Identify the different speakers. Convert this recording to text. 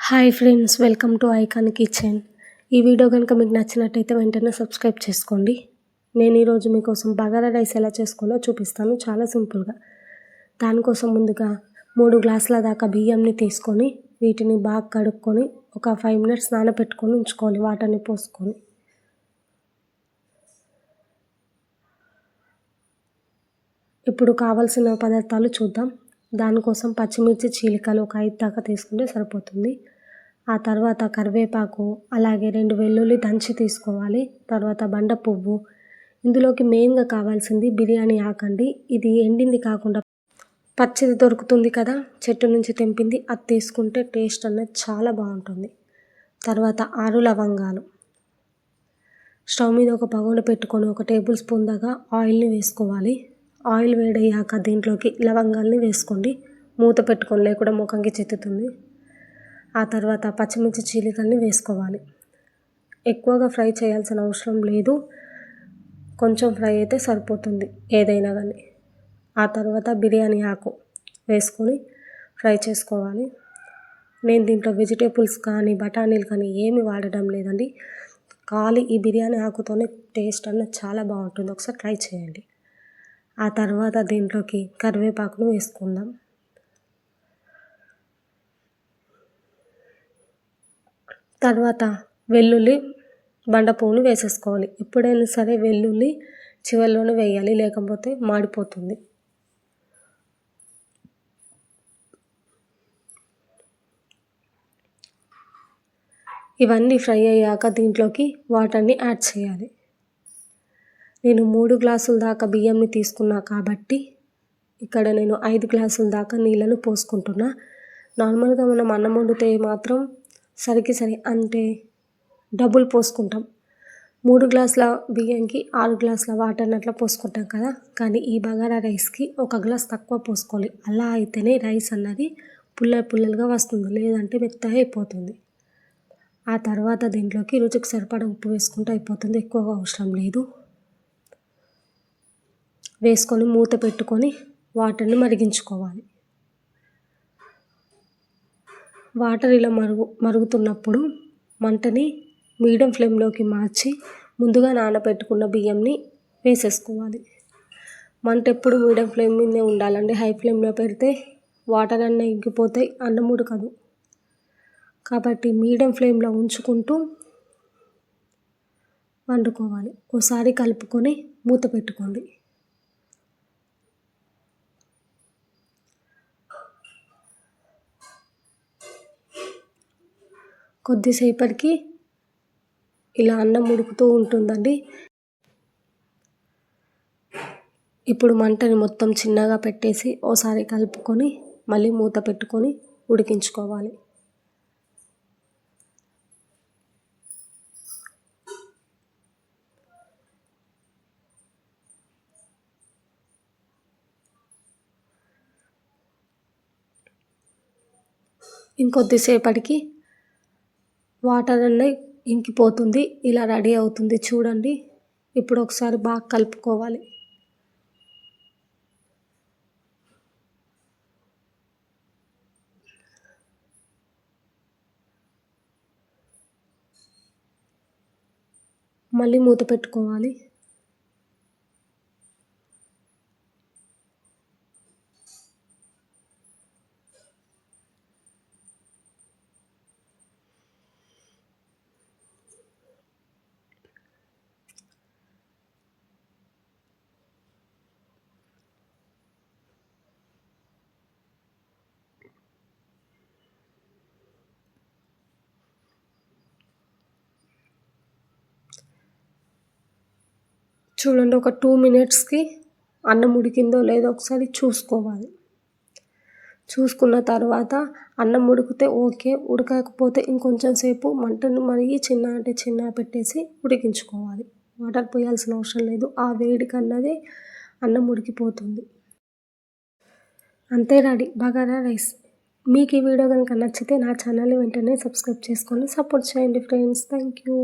Speaker 1: Hi friends welcome to Icon Kitchen ఈ video కనుక మీకు నచ్చినట్టయితే వెంటనే సబ్స్క్రైబ్ చేసుకోండి. నేను ఈరోజు మీకోసం బగారా రైస్ ఎలా చేసుకోవాలో చూపిస్తాను చాలా సింపుల్గా దానికోసం ముందుగా మూడు గ్లాసుల దాకా బియ్యంని తీసుకొని వీటిని బాగా కడుక్కొని ఒక ఫైవ్ మినిట్స్ నానబెట్టుకొని ఉంచుకోవాలి వాటర్ని పోసుకొని. ఇప్పుడు కావాల్సిన పదార్థాలు చూద్దాం. దానికోసం పచ్చిమిర్చి చీలికలు ఒక ఐదు దాకా తీసుకుంటే సరిపోతుంది. ఆ తర్వాత కరివేపాకు అలాగే రెండు వెల్లుల్లి దంచి తీసుకోవాలి. తర్వాత బండ పువ్వు. ఇందులోకి మెయిన్గా కావాల్సింది బిర్యానీ ఆకండి. ఇది ఎండింది కాకుండా పచ్చిది దొరుకుతుంది కదా చెట్టు నుంచి తెంపింది అది తీసుకుంటే టేస్ట్ అనేది చాలా బాగుంటుంది. తర్వాత ఆరు లవంగాలు. స్టవ్ మీద ఒక పగోన పెట్టుకొని ఒక టేబుల్ స్పూన్ దాకా ఆయిల్ని వేసుకోవాలి. ఆయిల్ వేడయ్యాక దీంట్లోకి లవంగాల్ని వేసుకోండి. మూత పెట్టుకొని లేకుండా ముఖంకి చెత్తుతుంది. ఆ తర్వాత పచ్చిమిర్చి చీలికల్ని వేసుకోవాలి. ఎక్కువగా ఫ్రై చేయాల్సిన అవసరం లేదు. కొంచెం ఫ్రై అయితే సరిపోతుంది ఏదైనా కానీ ఆ తర్వాత బిర్యానీ ఆకు వేసుకొని ఫ్రై చేసుకోవాలి. నేను దీంట్లో వెజిటేబుల్స్ కానీ బఠానీలు కానీ ఏమి వాడడం లేదండి. ఖాళీ ఈ బిర్యానీ ఆకుతోనే టేస్ట్ అన్న చాలా బాగుంటుంది. ఒకసారి ట్రై చేయండి. ఆ తర్వాత దీంట్లోకి కరివేపాకును వేసుకుందాం. తర్వాత వెల్లుల్లి బండ పువ్వును వేసేసుకోవాలి. ఎప్పుడైనా సరే వెల్లుల్లి చివరిలోనే వేయాలి లేకపోతే మాడిపోతుంది. ఇవన్నీ ఫ్రై అయ్యాక దీంట్లోకి వాటర్ని యాడ్ చేయాలి. నేను మూడు గ్లాసుల దాకా బియ్యంని తీసుకున్నా కాబట్టి ఇక్కడ నేను ఐదు గ్లాసుల దాకా నీళ్ళను పోసుకుంటున్నా. నార్మల్గా మనం అన్నం వండితే మాత్రం సరికి సరి అంటే డబుల్ పోసుకుంటాం. మూడు గ్లాసుల బియ్యంకి ఆరు గ్లాసుల వాటర్ని అట్లా పోసుకుంటాం కదా. కానీ ఈ బగారా రైస్కి ఒక గ్లాస్ తక్కువ పోసుకోవాలి. అలా అయితేనే రైస్ అన్నది పుల్ల పుల్లలుగా వస్తుంది. లేదంటే మెత్తగా అయిపోతుంది. ఆ తర్వాత దీంట్లోకి రుచికి సరిపడా ఉప్పు వేసుకుంటే అయిపోతుంది. ఎక్కువగా అవసరం లేదు. వేసుకొని మూత పెట్టుకొని వాటర్ని మరిగించుకోవాలి. వాటర్ ఇలా మరుగు మరుగుతున్నప్పుడు మంటని మీడియం ఫ్లేమ్లోకి మార్చి ముందుగా నానబెట్టుకున్న బియ్యంని వేసేసుకోవాలి. మంట ఎప్పుడు మీడియం ఫ్లేమ్ మీదే ఉండాలండి. హై ఫ్లేమ్లో పెడితే వాటర్ అన్నీ ఇంకిపోతాయి అన్నం ఉడకదు. కాబట్టి మీడియం ఫ్లేమ్లో ఉంచుకుంటూ వండుకోవాలి. ఒకసారి కలుపుకొని మూత పెట్టుకోండి. కొద్దిసేపటికి ఇలా అన్నం ఉడుకుతూ ఉంటుందండి. ఇప్పుడు మంటని మొత్తం చిన్నగా పెట్టేసి ఓసారి కలుపుకొని మళ్ళీ మూత పెట్టుకొని ఉడికించుకోవాలి. ఇంకొద్దిసేపటికి వాటర్ అన్నీ ఇంకిపోతుంది. ఇలా రెడీ అవుతుంది. చూడండి. ఇప్పుడు ఒకసారి బాగా కలుపుకోవాలి. మళ్ళీ మూత పెట్టుకోవాలి. చూడండి ఒక టూ మినిట్స్కి అన్నం ఉడికిందో లేదో ఒకసారి చూసుకోవాలి. చూసుకున్న తర్వాత అన్నం ఉడికితే ఓకే ఉడకకపోతే ఇంకొంచెం సేపు మంటను మరిగి చిన్న అంటే చిన్న పెట్టేసి ఉడికించుకోవాలి. వాటర్ పోయాల్సిన అవసరం లేదు ఆ వేడికి అన్నది అన్నం ఉడికిపోతుంది. అంతే రెడీ బగారా రైస్. మీకు ఈ వీడియో కనుక నచ్చితే నా ఛానల్ని వెంటనే సబ్స్క్రైబ్ చేసుకొని సపోర్ట్ చేయండి ఫ్రెండ్స్. Thank you.